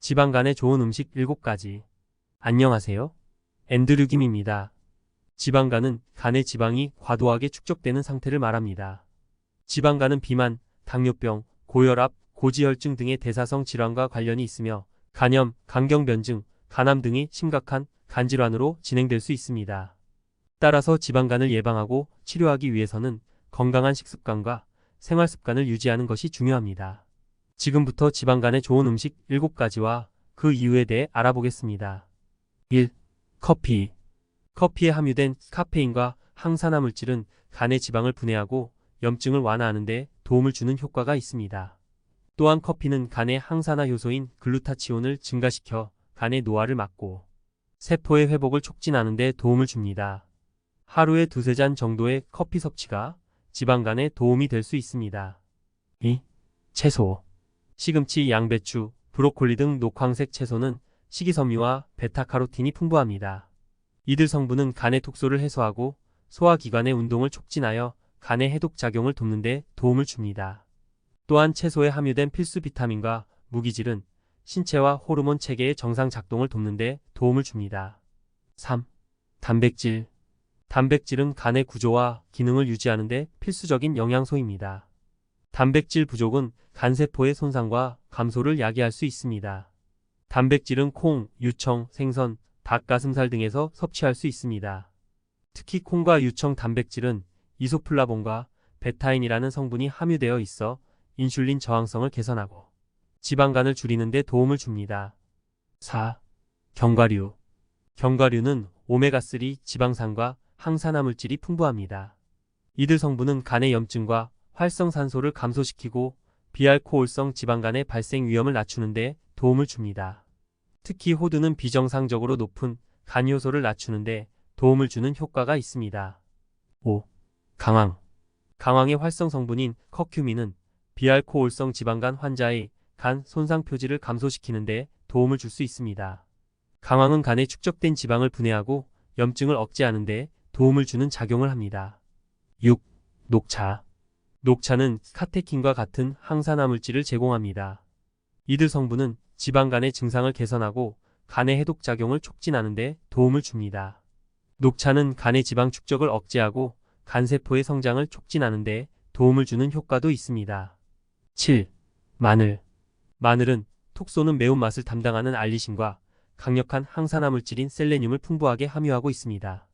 지방 간에 좋은 음식 7가지. 안녕하세요. 앤드류 김입니다. 지방간은 간의 지방이 과도하게 축적되는 상태를 말합니다. 지방간은 비만, 당뇨병, 고혈압, 고지혈증 등의 대사성 질환과 관련이 있으며 간염, 간경변증, 간암 등의 심각한 간질환으로 진행될 수 있습니다. 따라서 지방간을 예방하고 치료하기 위해서는 건강한 식습관과 생활 습관을 유지하는 것이 중요합니다. 지금부터 지방 간에 좋은 음식 7가지와 그 이유에 대해 알아보겠습니다. 1. 커피. 커피에 함유된 카페인과 항산화 물질은 간의 지방을 분해하고 염증을 완화하는 데 도움을 주는 효과가 있습니다. 또한 커피는 간의 항산화 효소인 글루타치온을 증가시켜 간의 노화를 막고 세포의 회복을 촉진하는 데 도움을 줍니다. 하루에 두세 잔 정도의 커피 섭취가 지방 간에 도움이 될 수 있습니다. 2. 채소. 시금치, 양배추, 브로콜리 등 녹황색 채소는 식이섬유와 베타카로틴이 풍부합니다. 이들 성분은 간의 독소를 해소하고 소화기관의 운동을 촉진하여 간의 해독 작용을 돕는 데 도움을 줍니다. 또한 채소에 함유된 필수 비타민과 무기질은 신체와 호르몬 체계의 정상 작동을 돕는 데 도움을 줍니다. 3. 단백질. 단백질은 간의 구조와 기능을 유지하는 데 필수적인 영양소입니다. 단백질 부족은 간세포의 손상과 감소를 야기할 수 있습니다. 단백질은 콩, 유청, 생선, 닭가슴살 등에서 섭취할 수 있습니다. 특히 콩과 유청 단백질은 이소플라본과 베타인이라는 성분이 함유되어 있어 인슐린 저항성을 개선하고 지방간을 줄이는 데 도움을 줍니다. 4. 견과류. 견과류는 오메가3 지방산과 항산화 물질이 풍부합니다. 이들 성분은 간의 염증과 활성산소를 감소시키고 비알코올성 지방간의 발생 위험을 낮추는 데 도움을 줍니다. 특히 호두는 비정상적으로 높은 간 요소를 낮추는 데 도움을 주는 효과가 있습니다. 5. 강황. 강황의 활성 성분인 커큐민은 비알코올성 지방간 환자의 간 손상 표지를 감소시키는 데 도움을 줄 수 있습니다. 강황은 간에 축적된 지방을 분해하고 염증을 억제하는 데 도움을 주는 작용을 합니다. 6. 녹차. 녹차는 카테킨과 같은 항산화 물질을 제공합니다. 이들 성분은 지방간의 증상을 개선하고 간의 해독 작용을 촉진하는 데 도움을 줍니다. 녹차는 간의 지방 축적을 억제하고 간세포의 성장을 촉진하는 데 도움을 주는 효과도 있습니다. 7. 마늘. 마늘은 톡 쏘는 매운맛을 담당하는 알리신과 강력한 항산화 물질인 셀레늄을 풍부하게 함유하고 있습니다.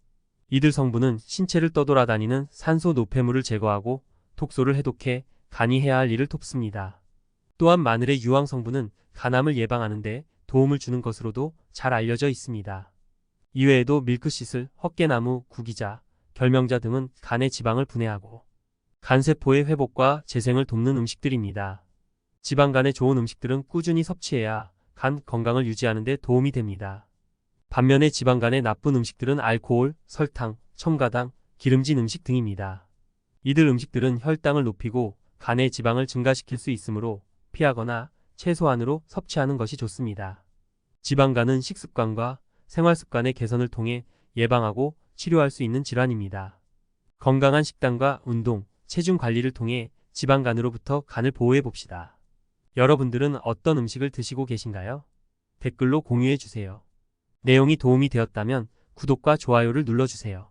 이들 성분은 신체를 떠돌아다니는 산소 노폐물을 제거하고 독소를 해독해 간이 해야 할 일을 돕습니다. 또한 마늘의 유황 성분은 간암을 예방하는데 도움을 주는 것으로도 잘 알려져 있습니다. 이외에도 밀크시슬, 헛개나무, 구기자, 결명자 등은 간의 지방을 분해하고 간세포의 회복과 재생을 돕는 음식들입니다. 지방간에 좋은 음식들은 꾸준히 섭취해야 간 건강을 유지하는 데 도움이 됩니다. 반면에 지방간에 나쁜 음식들은 알코올, 설탕, 첨가당, 기름진 음식 등입니다. 이들 음식들은 혈당을 높이고 간의 지방을 증가시킬 수 있으므로 피하거나 최소한으로 섭취하는 것이 좋습니다. 지방간은 식습관과 생활습관의 개선을 통해 예방하고 치료할 수 있는 질환입니다. 건강한 식단과 운동, 체중 관리를 통해 지방간으로부터 간을 보호해 봅시다. 여러분들은 어떤 음식을 드시고 계신가요? 댓글로 공유해 주세요. 내용이 도움이 되었다면 구독과 좋아요를 눌러주세요.